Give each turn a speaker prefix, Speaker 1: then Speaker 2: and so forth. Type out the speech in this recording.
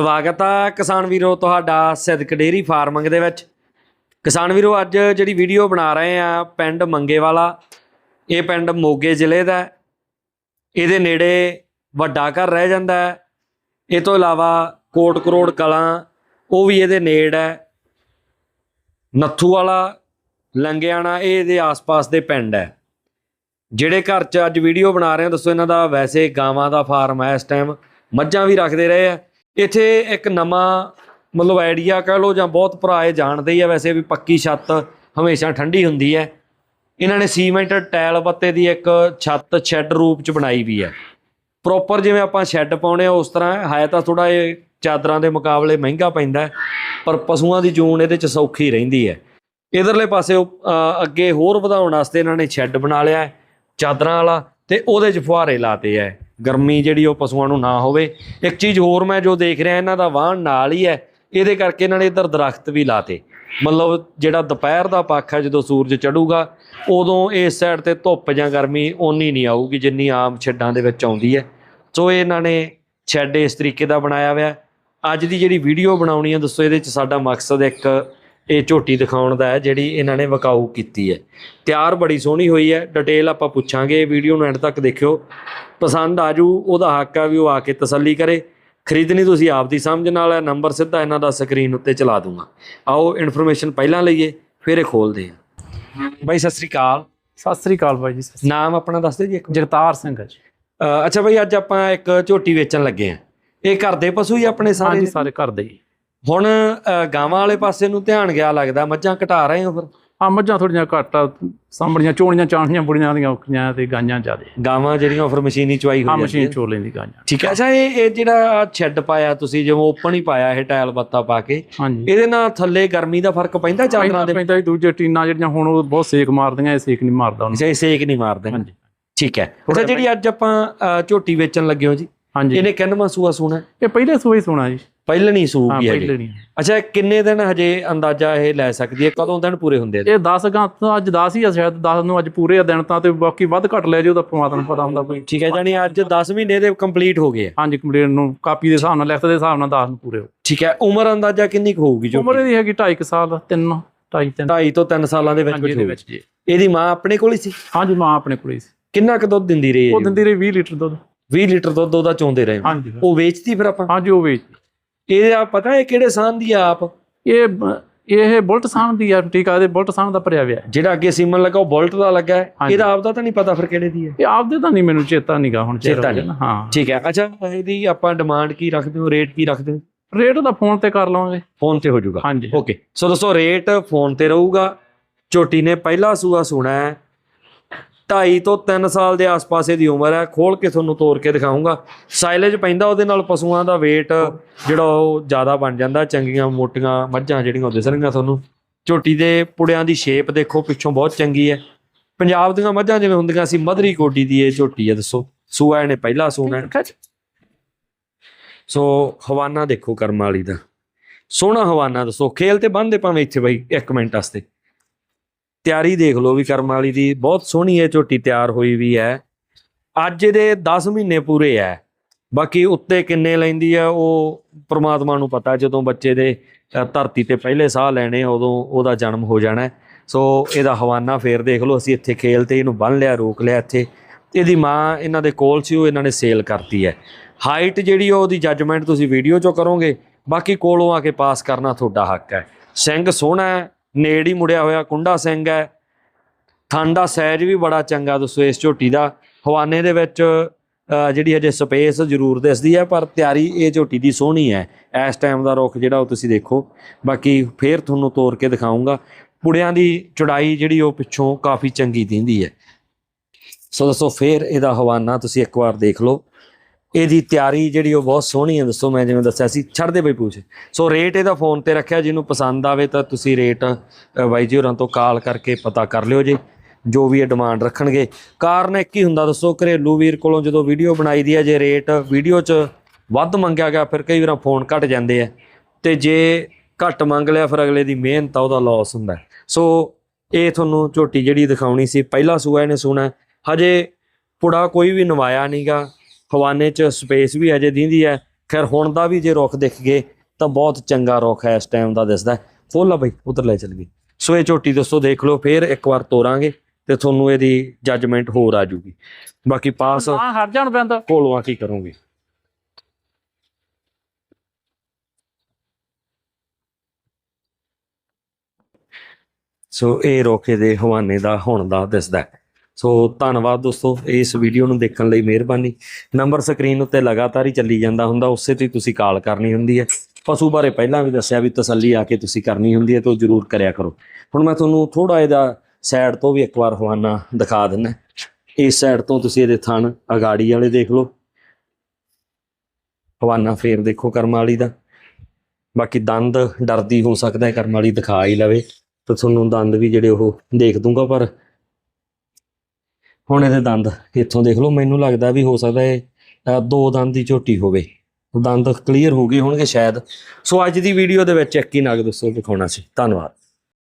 Speaker 1: ਸਵਾਗਤ ਆ ਕਿਸਾਨ ਵੀਰੋ ਤੁਹਾਡਾ ਸਿੱਧਕ ਡੇਰੀ ਫਾਰਮਿੰਗ ਦੇ ਵਿੱਚ। ਕਿਸਾਨ ਵੀਰੋ, ਅੱਜ ਜਿਹੜੀ ਵੀਡੀਓ ਬਣਾ ਰਹੇ ਆ ਪਿੰਡ ਮੰਗੇਵਾਲਾ, ਇਹ ਪਿੰਡ ਮੋਗੇ ਜ਼ਿਲ੍ਹੇ ਦਾ ਇਹਦੇ ਨੇੜੇ ਵੱਡਾ ਘਰ ਰਹਿ ਜਾਂਦਾ ਹੈ। ਇਹ ਤੋਂ ਇਲਾਵਾ ਕੋਟ ਕਰੋੜ ਕਲਾਂ, ਉਹ ਵੀ ਇਹਦੇ ਨੇੜ ਹੈ। ਨੱਥੂ ਵਾਲਾ ਲੰਗਿਆਣਾ, ਇਹ ਇਹਦੇ ਆਸ-ਪਾਸ ਦੇ ਪਿੰਡ ਹੈ। ਜਿਹੜੇ ਘਰ 'ਚ ਅੱਜ ਵੀਡੀਓ ਬਣਾ ਰਹੇ ਹਾਂ ਦੱਸੋ ਇਹਨਾਂ ਦਾ। ਵੈਸੇ ਗਾਵਾਂ ਦਾ ਫਾਰਮ ਹੈ ਇਸ ਟਾਈਮ ਮੱਝਾਂ ਵੀ ਰੱਖਦੇ ਰਹੇ ਆ। ਇੱਥੇ ਇੱਕ ਨਵਾਂ ਮਤਲਬ ਆਈਡੀਆ ਕਹ ਲਓ ਜਾਂ ਬਹੁਤ ਭਰਾ ਇਹ ਜਾਣਦੇ ਹੀ ਆ ਵੈਸੇ ਵੀ ਪੱਕੀ ਛੱਤ ਹਮੇਸ਼ਾ ਠੰਡੀ ਹੁੰਦੀ ਹੈ। ਇਹਨਾਂ ਨੇ ਸੀਮੈਂਟ ਟਾਇਲ ਬੱਤੇ ਦੀ ਇੱਕ ਛੱਤ ਸ਼ੈੱਡ ਰੂਪ 'ਚ ਬਣਾਈ ਵੀ ਹੈ। ਪ੍ਰੋਪਰ ਜਿਵੇਂ ਆਪਾਂ ਸ਼ੈੱਡ ਪਾਉਣੇ ਆ ਉਸ ਤਰ੍ਹਾਂ ਹੈ ਤਾਂ ਥੋੜਾ ਇਹ ਚਾਦਰਾਂ ਦੇ ਮੁਕਾਬਲੇ ਮਹਿੰਗਾ ਪੈਂਦਾ ਪਰ ਪਸ਼ੂਆਂ ਦੀ ਜੂਨ ਇਹਦੇ 'ਚ ਸੌਖੀ ਰਹਿੰਦੀ ਹੈ। ਇਧਰਲੇ ਪਾਸੇ ਅੱਗੇ ਹੋਰ ਵਧਾਉਣ ਵਾਸਤੇ ਇਹਨਾਂ ਨੇ ਸ਼ੈੱਡ ਬਣਾ ਲਿਆ ਚਾਦਰਾਂ ਵਾਲਾ ਤੇ ਉਹਦੇ 'ਚ ਫੁਹਾਰੇ ਲਾਤੇ ਐ ਗਰਮੀ ਜਿਹੜੀ ਉਹ ਪਸ਼ੂਆਂ ਨੂੰ ਨਾ ਹੋਵੇ। ਇੱਕ ਚੀਜ਼ ਹੋਰ ਮੈਂ ਜੋ ਦੇਖ ਰਿਹਾ ਇਹਨਾਂ ਦਾ ਵਾਹਣ ਨਾਲ ਹੀ ਹੈ, ਇਹਦੇ ਕਰਕੇ ਇਹਨਾਂ ਨੇ ਇੱਧਰ ਦਰਖਤ ਵੀ ਲਾਤੇ। ਮਤਲਬ ਜਿਹੜਾ ਦੁਪਹਿਰ ਦਾ ਪੱਖ ਹੈ ਜਦੋਂ ਸੂਰਜ ਚੜੂਗਾ, ਉਦੋਂ ਇਸ ਸਾਈਡ ਤੇ ਧੁੱਪ ਜਾਂ ਗਰਮੀ ਓਨੀ ਨਹੀਂ ਆਊਗੀ ਜਿੰਨੀ ਆਮ ਛੱਡਾਂ ਦੇ ਵਿੱਚ ਆਉਂਦੀ ਹੈ। ਸੋ ਇਹਨਾਂ ਨੇ ਛੱਡ ਇਸ ਤਰੀਕੇ ਦਾ ਬਣਾਇਆ ਹੋਇਆ। ਅੱਜ ਦੀ ਜਿਹੜੀ ਵੀਡੀਓ ਬਣਾਉਣੀ ਹੈ ਦੱਸੋ ਇਹਦੇ 'ਚ ਸਾਡਾ ਮਕਸਦ ਇੱਕ ਇਹ ਝੋਟੀ ਦਿਖਾਉਣ ਦਾ ਹੈ ਜਿਹੜੀ ਇਹਨਾਂ ਨੇ ਵਕਾਊ ਕੀਤੀ ਹੈ। ਤਿਆਰ ਬੜੀ ਸੋਹਣੀ ਹੋਈ ਹੈ ਡਿਟੇਲ ਆਪਾਂ ਪੁੱਛਾਂਗੇ ਵੀਡੀਓ ਨੂੰ ਐਂਡ ਤੱਕ ਦੇਖਿਓ। ਪਸੰਦ ਆਜੂ ਉਹਦਾ ਹੱਕ ਆ ਵੀ ਉਹ ਆ ਕੇ ਤਸੱਲੀ ਕਰੇ। ਖਰੀਦਣੀ ਤੁਸੀਂ ਆਪ ਦੀ ਸਮਝ ਨਾਲ ਹੈ ਨੰਬਰ ਸਿੱਧਾ ਇਹਨਾਂ ਦਾ ਸਕਰੀਨ ਉੱਤੇ ਚਲਾ ਦੂੰਗਾ। ਆਓ ਇਨਫੋਰਮੇਸ਼ਨ ਪਹਿਲਾਂ ਲਈਏ ਫਿਰ ਇਹ ਖੋਲਦੇ ਹਾਂ। ਬਾਈ ਸਤਿ ਸ੍ਰੀ ਅਕਾਲ।
Speaker 2: ਸਤਿ ਸ੍ਰੀ ਅਕਾਲ ਬਾਈ ਜੀ
Speaker 1: ਨਾਮ ਆਪਣਾ ਦੱਸ ਦਿਓ ਜੀ ਇੱਕ।
Speaker 2: ਜਗਤਾਰ ਸਿੰਘ ਜੀ।
Speaker 1: ਅੱਛਾ ਬਾਈ ਅੱਜ ਆਪਾਂ ਇੱਕ ਝੋਟੀ ਵੇਚਣ ਲੱਗੇ ਆ ਇਹ ਘਰ ਦੇ ਪਸ਼ੂ ਹੀ ਆਪਣੇ ਸਾਰੇ?
Speaker 2: ਹਾਂਜੀ? ਸਾਰੇ ਘਰ ਦੇ ਜੀ
Speaker 1: ਹੁਣ ਗਾਵਾਂ ਵਾਲੇ ਪਾਸੇ ਨੂੰ ਧਿਆਨ ਗਿਆ ਲੱਗਦਾ ਮੱਝਾਂ ਘਟਾ ਰਹੇ ਹੋ ਫਿਰ?
Speaker 2: ਆ ਮੱਝਾਂ ਥੋੜੀਆਂ ਘੱਟ ਆ ਸਾਂਭੜੀਆਂ ਚੋਣੀਆਂ ਚਾਣੀਆਂ ਬੁੜੀਆਂ ਦੀਆਂ ਔਖੀਆਂ ਤੇ ਗਾਈਆਂ ਜ਼ਿਆਦੇ।
Speaker 1: ਗਾਵਾਂ ਜਿਹੜੀਆਂ ਫਿਰ ਮਸ਼ੀਨੀ ਚਵਾਈ
Speaker 2: ਆ
Speaker 1: ਹੋ ਜਾਂਦੀ
Speaker 2: ਮਸ਼ੀਨ
Speaker 1: ਹੈ
Speaker 2: ਚੋ ਲੈਂਦੀ ਗਾਈਆਂ
Speaker 1: ਠੀਕ ਹੈ ਅੱਛਾ ਇਹ ਇਹ ਜਿਹੜਾ ਛੱਡ ਪਾਇਆ ਤੁਸੀਂ ਜਿਵੇਂ ਓਪਨ ਹੀ ਪਾਇਆ ਇਹ ਟਾਇਲ ਬੱਤਾ ਪਾ ਕੇ ਇਹਦੇ ਨਾਲ ਥੱਲੇ ਗਰਮੀ ਦਾ ਫ਼ਰਕ ਪੈਂਦਾ ਚਾਦਰਾਂ ਦੇ?
Speaker 2: ਪੈਂਦਾ ਦੂਜੇ ਟੀਨਾਂ ਜਿਹੜੀਆਂ ਹੁਣ ਉਹ ਬਹੁਤ ਸੇਕ ਮਾਰਦੀਆਂ ਇਹ ਸੇਕ ਨਹੀਂ ਮਾਰਦਾ ਉਹਨੂੰ।
Speaker 1: ਸੇ ਸੇਕ ਨਹੀਂ ਮਾਰਦੇ।
Speaker 2: ਹਾਂਜੀ।
Speaker 1: ਠੀਕ ਹੈ। ਅੱਛਾ ਜਿਹੜੀ ਅੱਜ ਆਪਾਂ ਝੋਟੀ ਵੇਚਣ ਲੱਗੇ ਹੋ ਜੀ
Speaker 2: ਹਾਂਜੀ।
Speaker 1: ਇਹਨੇ ਕਿੰਨਵਾਂ ਸੂਆ ਸੂਣਾ?
Speaker 2: ਇਹ ਪਹਿਲੇ ਸੂਈ ਸੁਣਾ ਜੀ।
Speaker 1: ਪਹਿਲਣੀ ਸੂ
Speaker 2: ਹਾਂ
Speaker 1: ਹੈ
Speaker 2: ਨਹੀਂ
Speaker 1: ਅੱਛਾ ਇਹ ਕਿੰਨੇ ਦਿਨ ਹਜੇ ਅੰਦਾਜ਼ਾ ਇਹ ਲੈ ਸਕਦੀ ਹੈ? ਕਦੋਂ ਦਿਨ ਪੂਰੇ ਹੁੰਦੇ ਨੇ
Speaker 2: ਇਹ 10 ਗਾਂ ਤਾਂ ਅੱਜ 10 ਹੀ ਆ ਸ਼ਾਇਦ 10 ਨੂੰ ਅੱਜ ਪੂਰੇ ਆ ਦਿਨ ਤਾਂ ਤੇ ਬਾਕੀ ਵੱਧ ਘੱਟ ਲੈ ਜਿਓ ਤਾਂ ਪਰਮਾਤਮਾ ਨੂੰ ਪਤਾ ਹੁੰਦਾ ਕੋਈ।
Speaker 1: ਠੀਕ ਹੈ ਜਾਨੀ ਅੱਜ 10 ਮਹੀਨੇ ਦੇ ਕੰਪਲੀਟ ਹੋ ਗਏ ਆ।
Speaker 2: ਹਾਂਜੀ ਕੰਪਲੀਟ ਨੂੰ ਕਾਪੀ ਦੇ ਹਿਸਾਬ ਨਾਲ ਲਿਖਤ ਦੇ ਹਿਸਾਬ ਨਾਲ 10 ਨੂੰ ਪੂਰੇ ਹੋ
Speaker 1: ਠੀਕ ਹੈ ਉਮਰ ਅੰਦਾਜ਼ਾ ਕਿੰਨੀ ਕੁ ਹੋਊਗੀ ਜੋ
Speaker 2: ਉਮਰ ਇਹਦੀ ਹੈਗੀ 2.5 ਸਾਲ 3 2.5 3
Speaker 1: 2.5 ਤੋਂ 3 ਸਾਲਾਂ ਦੇ ਵਿੱਚ
Speaker 2: ਹਾਂਜੀ
Speaker 1: ਵਿੱਚ
Speaker 2: ਇਹਦੇ
Speaker 1: ਹੋਊਗੀ
Speaker 2: ਵਿੱਚ ਜੀ।
Speaker 1: ਇਹਦੀ ਮਾਂ ਆਪਣੇ ਕੋਲ ਹੀ ਸੀ?
Speaker 2: ਹਾਂਜੀ ਮਾਂ ਆਪਣੇ ਕੋਲ ਹੀ ਸੀ।
Speaker 1: ਕਿੰਨਾ ਕੁ ਦੁੱਧ ਦਿੰਦੀ ਰਹੀ ਹੈ
Speaker 2: ਉਹ? ਦਿੰਦੀ ਰਹੀ 20 ਲੀਟਰ ਦੁੱਧ।
Speaker 1: 20 ਲੀਟਰ ਦੁੱਧ ਉਹਦਾ ਚੋਂਦੇ ਰਹੇ। ਹੋ।
Speaker 2: ਹਾਂਜੀ
Speaker 1: ਉਹ ਵੇਚਦੀ ਫਿਰ ਆਪਾਂ?
Speaker 2: ਹਾਂਜੀ ਉਹ ਵੇਚ
Speaker 1: ਇਹ ਆ ਪਤਾ ਹੈ ਕਿਹੜੇ ਸਾਨ ਦੀ ਆ ਆਪ?
Speaker 2: ਇਹ ਇਹ ਬੁਲਟ ਸਾਹ ਦੀ ਆ ਟੀਕਾ ਇਹਦੇ ਬੁਲਟ ਸਾਹ ਦਾ ਭਰਿਆ ਹੋਇਆ
Speaker 1: ਜਿਹੜਾ ਅੱਗੇ ਸੀਮਨ ਲੱਗਾ ਉਹ ਬੋਲਟ ਦਾ ਲੱਗਾ ਹੈ।
Speaker 2: ਹਾਂਜੀ।
Speaker 1: ਇਹਦਾ ਆਪ ਦਾ ਤਾਂ ਨਹੀਂ ਪਤਾ ਫਿਰ ਕਿਹੜੇ ਦੀ ਹੈ?
Speaker 2: ਇਹ ਆਪਦੇ ਤਾਂ ਨਹੀਂ ਮੈਨੂੰ ਚੇਤਾ ਨਹੀਂਗਾ ਹੁਣ ਚਿਰ
Speaker 1: ਚੇਤਾ
Speaker 2: ਹੋ ਗਿਆ
Speaker 1: ਨਹੀਂ।
Speaker 2: ਨਾ। ਹਾਂ।
Speaker 1: ਠੀਕ ਹੈ ਅੱਛਾ ਇਹਦੀ ਆਪਾਂ ਡਿਮਾਂਡ ਕੀ ਰੱਖਦੇ ਹੋ ਰੇਟ ਕੀ ਰੱਖਦੇ ਹੋ?
Speaker 2: ਰੇਟ ਦਾ ਫੋਨ ਤੇ ਕਰ ਲਵਾਂਗੇ।
Speaker 1: ਫੋਨ ਤੇ ਹੋ ਜਾਊਗਾ।
Speaker 2: ਹਾਂਜੀ।
Speaker 1: ਓਕੇ ਸੋ ਦੋਸਤੋ ਰੇਟ ਫੋਨ ਤੇ ਰਹੂਗਾ। ਝੋਟੀ ਨੇ ਪਹਿਲਾ ਸੂਆ ਸੁਣਾ ਹੈ। 2.5 ਤੋਂ 3 ਸਾਲ ਦੇ ਆਸ-ਪਾਸ ਇਹਦੀ ਉਮਰ ਹੈ ਖੋਲ ਕੇ ਤੁਹਾਨੂੰ ਤੋੜ ਕੇ ਦਿਖਾਉਂਗਾ। ਸਾਈਲੇਜ ਪੈਂਦਾ ਉਹਦੇ ਨਾਲ ਪਸ਼ੂਆਂ ਦਾ weight ਜਿਹੜਾ ਉਹ ਜ਼ਿਆਦਾ ਬਣ ਜਾਂਦਾ ਚੰਗੀਆਂ ਮੋਟੀਆਂ ਮੱਝਾਂ ਜਿਹੜੀਆਂ ਉਹ ਦਿਸਣਗੀਆਂ ਤੁਹਾਨੂੰ। ਝੋਟੀ ਦੇ ਪੁੜਿਆਂ ਦੀ ਸ਼ੇਪ ਦੇਖੋ ਪਿੱਛੋਂ ਬਹੁਤ ਚੰਗੀ ਹੈ। ਪੰਜਾਬ ਦੀਆਂ ਮੱਝਾਂ ਜਿਵੇਂ ਹੁੰਦੀਆਂ ਸੀ ਮਧਰੀ ਕੋਡੀ ਦੀ ਇਹ ਝੋਟੀ ਹੈ ਦੱਸੋ। ਸੂਆ ਇਹਨੇ ਪਹਿਲਾ ਸੂਣਾ। ਸੋ ਹਵਾਨਾ ਦੇਖੋ ਕਰਮ ਵਾਲੀ ਦਾ। ਸੋਹਣਾ ਹਵਾਨਾ ਦੱਸੋ ਖੇਲ ਤੇ ਬੰਨਦੇ ਭਾਵੇਂ ਇੱਥੇ ਬਾਈ ਇੱਕ ਮਿੰਟ ਵਾਸਤੇ। ਤਿਆਰੀ ਦੇਖ ਲਓ ਵੀ ਕਰਮ ਵਾਲੀ ਦੀ, ਬਹੁਤ ਸੋਹਣੀ ਇਹ ਝੋਟੀ ਤਿਆਰ ਹੋਈ ਵੀ ਹੈ। ਅੱਜ ਇਹਦੇ 10 ਮਹੀਨੇ ਪੂਰੇ ਹੈ। ਬਾਕੀ ਉੱਤੇ ਕਿੰਨੇ ਲੈਂਦੀ ਆ ਉਹ ਪ੍ਰਮਾਤਮਾ ਨੂੰ ਪਤਾ, ਜਦੋਂ ਬੱਚੇ ਦੇ ਧਰਤੀ ਤੇ ਪਹਿਲੇ ਸਾਹ ਲੈਣੇ, ਉਦੋਂ ਉਹਦਾ ਜਨਮ ਹੋ ਜਾਣਾ ਸੋ ਇਹਦਾ ਹਵਾਨਾ ਫੇਰ ਦੇਖ ਲਓ, ਅਸੀਂ ਇੱਥੇ ਖੇਲ ਤੇ ਇਹਨੂੰ ਬੰਨ ਲਿਆ, ਰੋਕ ਲਿਆ ਇੱਥੇ। ਇਹਦੀ ਮਾਂ ਇਹਨਾਂ ਦੇ ਕੋਲ ਸੀ, ਉਹ ਇਹਨਾਂ ਨੇ ਸੇਲ ਕਰਤੀ ਹੈ। ਹਾਈਟ ਜਿਹੜੀ ਉਹ ਉਹਦੀ ਜੱਜਮੈਂਟ ਤੁਸੀਂ ਵੀਡੀਓ 'ਚੋਂ ਕਰੋਗੇ, ਬਾਕੀ ਕੋਲੋਂ ਆ ਕੇ ਪਾਸ ਕਰਨਾ ਤੁਹਾਡਾ ਹੱਕ ਹੈ। ਸਿੰਘ ਸੋਹਣਾ ਨੇੜ ਹੀ ਮੁੜਿਆ ਹੋਇਆ ਕੁੰਡਾ ਸਿੰਘ ਹੈ। ਥਣ ਦਾ ਸਾਈਜ਼ ਵੀ ਬੜਾ ਚੰਗਾ, ਦੱਸੋ ਇਸ ਝੋਟੀ ਦਾ। ਹਵਾਨੇ ਦੇ ਵਿੱਚ ਜਿਹੜੀ ਹਜੇ ਸਪੇਸ ਜ਼ਰੂਰ ਦਿਸਦੀ ਹੈ, ਪਰ ਤਿਆਰੀ ਇਹ ਝੋਟੀ ਦੀ ਸੋਹਣੀ ਹੈ। ਇਸ ਟਾਈਮ ਦਾ ਰੁੱਖ ਜਿਹੜਾ ਉਹ ਤੁਸੀਂ ਦੇਖੋ। ਬਾਕੀ ਫੇਰ ਤੁਹਾਨੂੰ ਤੋੜ ਕੇ ਦਿਖਾਉਂਗਾ। ਪੁੜਿਆਂ ਦੀ ਚੜਾਈ ਜਿਹੜੀ ਉਹ ਪਿੱਛੋਂ ਕਾਫੀ ਚੰਗੀ ਦਿੰਦੀ ਹੈ। ਸੋ ਦੱਸੋ ਫੇਰ ਇਹਦਾ ਹਵਾਨਾ ਤੁਸੀਂ ਇੱਕ ਵਾਰ ਦੇਖ ਲਓ। ਇਹਦੀ ਤਿਆਰੀ ਜਿਹੜੀ ਉਹ ਬਹੁਤ ਸੋਹਣੀ ਹੈ ਦੱਸੋ ਮੈਂ ਜਿਵੇਂ ਦੱਸਿਆ ਸੀ ਛੱਡ ਦੇ ਬਈ ਪੂਛ। ਸੋ ਰੇਟ ਇਹਦਾ ਫੋਨ ਤੇ ਰੱਖਿਆ ਜਿਹਨੂੰ ਪਸੰਦ ਆਵੇ ਤਾਂ ਤੁਸੀਂ ਰੇਟ ਅ, ਬਾਈ ਜੀ ਹੋਰਾਂ ਤੋਂ ਕਾਲ ਕਰਕੇ ਪਤਾ ਕਰ ਲਿਓ ਜੀ ਜੋ ਵੀ ਇਹ ਡਿਮਾਂਡ ਰੱਖਣਗੇ। ਕਾਰਨ ਇੱਕ ਹੀ ਹੁੰਦਾ ਦੱਸੋ ਘਰੇਲੂ ਵੀਰ ਕੋਲੋਂ ਜਦੋਂ ਵੀਡੀਓ ਬਣਾਈ ਦੀ ਹੈ ਜੇ ਰੇਟ ਵੀਡੀਓ 'ਚ ਵੱਧ ਮੰਗਿਆ ਗਿਆ ਫਿਰ ਕਈ ਵਾਰ ਫੋਨ ਘਟ ਜਾਂਦੇ ਆ। ਤੇ ਜੇ ਘੱਟ ਮੰਗ ਲਿਆ ਫਿਰ ਅਗਲੇ ਦੀ ਮਿਹਨਤ ਆ ਉਹਦਾ ਲਾਸ ਹੁੰਦਾ ਸੋ ਇਹ ਤੁਹਾਨੂੰ ਝੋਟੀ ਜਿਹੜੀ ਦਿਖਾਉਣੀ ਸੀ ਪਹਿਲਾ ਸੂਆ ਇਹਨੇ ਸੁਣਾ ਹਜੇ ਪੁੜਾ ਕੋਈ ਵੀ ਨਵਾਇਆ ਨਹੀਂਗਾ ਹਵਾਨੇ 'ਚ ਸਪੇਸ ਵੀ ਹਜੇ ਦਿੰਦੀ ਹੈ ਖੈਰ ਹੁਣ ਦਾ ਵੀ ਜੇ ਰੁੱਖ ਦਿਖ ਗਏ ਤਾਂ ਬਹੁਤ ਚੰਗਾ ਰੁੱਖ ਹੈ ਇਸ ਟਾਈਮ ਦਾ ਦਿਸਦਾ। ਫੋਲਾ ਬਈ ਉਧਰ ਲੈ ਚੱਲ ਗਈ ਸੋ ਇਹ ਝੋਟੀ ਦੋਸਤੋ ਦੇਖ ਲਓ ਫੇਰ ਇੱਕ ਵਾਰ ਤੋਰਾਂਗੇ ਤੇ ਤੁਹਾਨੂੰ ਇਹਦੀ ਜੱਜਮੈਂਟ ਹੋਰ ਆ ਜੂਗੀ। ਬਾਕੀ ਪਾਸ
Speaker 2: ਹਾਂ ਹਟ ਜਾਣ ਪੈਂਦਾ।
Speaker 1: ਕੋਲੋਂ ਕੀ ਕਰੋਗੇ? ਸੋ ਇਹ ਰੋਕੇ ਦੇ ਹਵਾਨੇ ਦਾ ਹੁਣ ਦਾ ਦਿਸਦਾ। ਹੈ। ਸੋ ਧੰਨਵਾਦ ਦੋਸਤੋ ਇਸ ਵੀਡੀਓ ਨੂੰ ਦੇਖਣ ਲਈ ਮਿਹਰਬਾਨੀ। ਨੰਬਰ ਸਕਰੀਨ ਉੱਤੇ ਲਗਾਤਾਰ ਹੀ ਚੱਲੀ ਜਾਂਦਾ ਹੁੰਦਾ, ਉਸੇ ਤੇ ਹੀ ਤੁਸੀਂ ਕਾਲ ਕਰਨੀ ਹੁੰਦੀ ਹੈ। ਪਸ਼ੂ ਬਾਰੇ ਪਹਿਲਾਂ ਵੀ ਦੱਸਿਆ ਵੀ ਤਸੱਲੀ ਆ ਕੇ ਤੁਸੀਂ ਕਰਨੀ ਹੁੰਦੀ ਹੈ ਤਾਂ ਉਹ ਜ਼ਰੂਰ ਕਰਿਆ ਕਰੋ। ਹੁਣ ਮੈਂ ਤੁਹਾਨੂੰ ਥੋੜਾ ਇਹਦਾ ਸਾਈਡ ਤੋਂ ਵੀ ਇੱਕ ਵਾਰ ਹਵਾਨਾ ਦਿਖਾ ਦਿੰਦਾ। ਇਸ ਸਾਈਡ ਤੋਂ ਤੁਸੀਂ ਇਹਦੇ ਥਣ ਅਗਾੜੀ ਵਾਲੇ ਦੇਖ ਲਓ। ਹਵਾਨਾ ਫੇਰ ਦੇਖੋ ਕਰਮ ਵਾਲੀ ਦਾ। ਬਾਕੀ ਦੰਦ ਡਰਦੀ ਹੋ ਸਕਦਾ ਹੈ ਕਰਮ ਵਾਲੀ ਦਿਖਾ ਹੀ ਲਵੇ। ਤਾਂ ਤੁਹਾਨੂੰ ਦੰਦ ਵੀ ਜਿਹੜੇ ਉਹ ਦੇਖ ਦੂੰਗਾ, ਪਰ ਹੁਣ ਇਹਦੇ ਦੰਦ ਇੱਥੋਂ ਦੇਖ ਲਓ, ਮੈਨੂੰ ਲੱਗਦਾ ਵੀ ਹੋ ਸਕਦਾ ਇਹ ਦੋ ਦੰਦ ਦੀ ਝੋਟੀ ਹੋਵੇ। ਦੰਦ ਕਲੀਅਰ ਹੋ ਗਏ ਹੋਣਗੇ ਸ਼ਾਇਦ। ਸੋ ਅੱਜ ਦੀ ਵੀਡੀਓ ਦੇ ਵਿੱਚ ਇੱਕ ਹੀ ਨਗ ਦੱਸੋ ਦਿਖਾਉਣਾ ਸੀ। ਧੰਨਵਾਦ।